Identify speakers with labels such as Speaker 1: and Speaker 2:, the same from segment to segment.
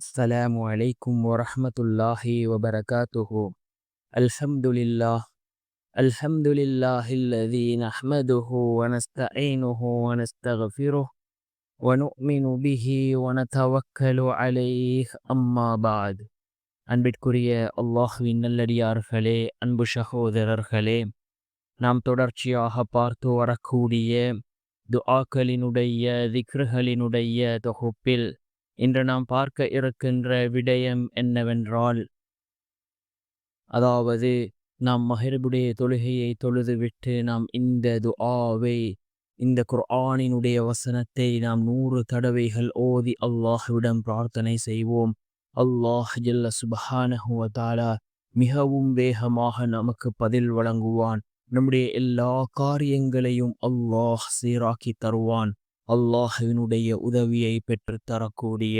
Speaker 1: السلام عليكم ورحمة الله وبركاته الحمد لله الحمد لله الذي نحمده ونستعينه ونستغفره ونؤمن به ونتوكل عليه أما بعد அன்பிற்குரிய அல்லாஹுவின் நல்லடியார்களே அன்பு சகோதரர்களே நாம் தொடர்ச்சியாக பார்த்து வரக்கூடிய துஆக்களினுடைய திக்ருகளினுடைய தொகுப்பில் இன்று நாம் பார்க்க இருக்கின்ற விடயம் என்னவென்றால் அதாவது நாம் மஹரிபுடைய தொழுகையை தொழுதுவிட்டு நாம் இந்த துஆவை இந்த குர்ஆனினுடைய வசனத்தை நாம் நூறு தடவைகள் ஓதி அல்லாஹ்விடம் பிரார்த்தனை செய்வோம். அல்லாஹ் ஜல்ல சுபஹானஹுவதாலா மிகவும் வேகமாக நமக்கு பதில் வழங்குவான். நம்முடைய எல்லா காரியங்களையும் அல்லாஹ் சீராக்கி தருவான். அல்லாஹுவினுடைய உதவியை பெற்று தரக்கூடிய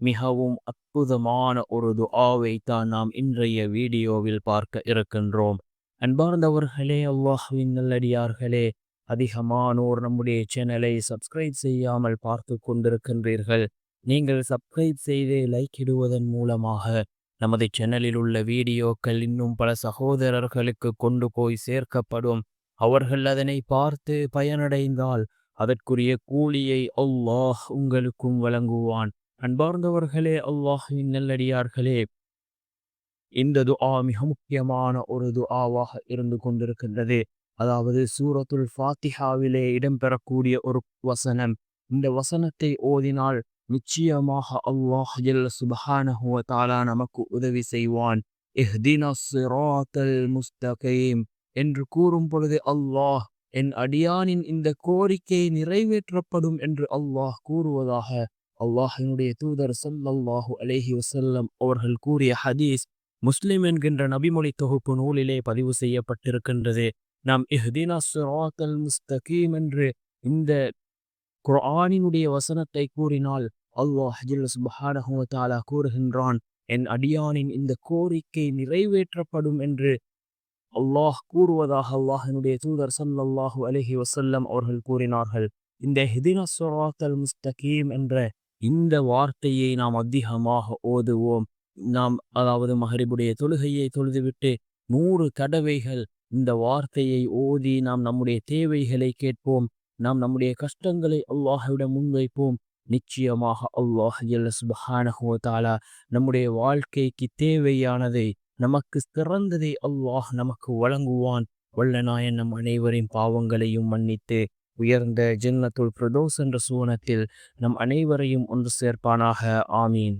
Speaker 1: மிகவும் அற்புதமான ஒரு துஆவை தான் நாம் இன்றைய வீடியோவில் பார்க்க இருக்கின்றோம். அன்பார்ந்தவர்களே அல்லாஹுவின் நல்லடியார்களே அதிகமானோர் நம்முடைய சேனலை சப்ஸ்கிரைப் செய்யாமல் பார்த்து கொண்டிருக்கின்றீர்கள். நீங்கள் சப்ஸ்கிரைப் செய்து லைக் இடுவதன் மூலமாக நமது சேனலில் உள்ள வீடியோக்கள் இன்னும் பல சகோதரர்களுக்கு கொண்டு போய் சேர்க்கப்படும். அவர்கள் அதனை பார்த்து பயனடைந்தால் அதற்குரிய கூலியை அல்லாஹ் உங்களுக்கும் வழங்குவான். அன்பார்ந்தவர்களே அல்லாஹின் நல்லடியார்களே இந்த துஆ மிக முக்கியமான ஒரு துஆவாக இருந்து கொண்டிருக்கின்றது. அதாவது சூரத்துல் ஃபாத்திஹாவிலே இடம்பெறக்கூடிய ஒரு வசனம். இந்த வசனத்தை ஓதினால் நிச்சயமாக அல்லாஹ் ஜல்ல சுபஹானஹு தாலா நமக்கு உதவி செய்வான். இஹ்தின சிராத்தல் முஸ்தகீம் என்று கூறும் பொழுது அல்லாஹ் என் அடியானின் இந்த கோரிக்கை நிறைவேற்றப்படும் என்று அல்லாஹ் கூறுவதாக அல்லாஹினுடைய தூதர் சல்லல்லாஹு அலேஹி வசல்லம் அவர்கள் கூறிய ஹதீஸ் முஸ்லிம் என்கின்ற நபிமொழி தொகுப்பு நூலிலே பதிவு செய்யப்பட்டிருக்கின்றது. நாம் இஹ்தினா சுராத்தல் முஸ்தகீம் என்று இந்த குர்ஆனினுடைய வசனத்தை கூறினால் அல்லாஹ் சுபஹானஹு தாலா கூறுகின்றான் என் அடியானின் இந்த கோரிக்கை நிறைவேற்றப்படும் என்று அல்லாஹ் கூறுவதாக அல்லாஹினுடைய தூதர் சல்லல்லாஹு அலஹி வசல்லம் அவர்கள் கூறினார்கள். இந்த ஹிதின சொராத்தல் முஸ்தகீம் என்ற இந்த வார்த்தையை நாம் அதிகமாக ஓதுவோம். நாம் அதாவது மகரிபுடைய தொழுகையை தொழுதுவிட்டு நூறு கடவைகள் இந்த வார்த்தையை ஓதி நாம் நம்முடைய தேவைகளை கேட்போம். நாம் நம்முடைய கஷ்டங்களை அல்லாஹுவிடம் முன்வைப்போம். நிச்சயமாக அல்லாஹ் சுபஹானஹுவத்தாலா நம்முடைய வாழ்க்கைக்கு தேவையானதை நமக்கு சிறந்ததை அல்லாஹ் நமக்கு வழங்குவான். வல்லநாயன் நம் அனைவரின் பாவங்களையும் மன்னித்து உயர்ந்த ஜின்னத்துள் பிரதோஸ் என்ற சூனத்தில் நம் அனைவரையும் ஒன்று சேர்ப்பானாக. ஆமீன்.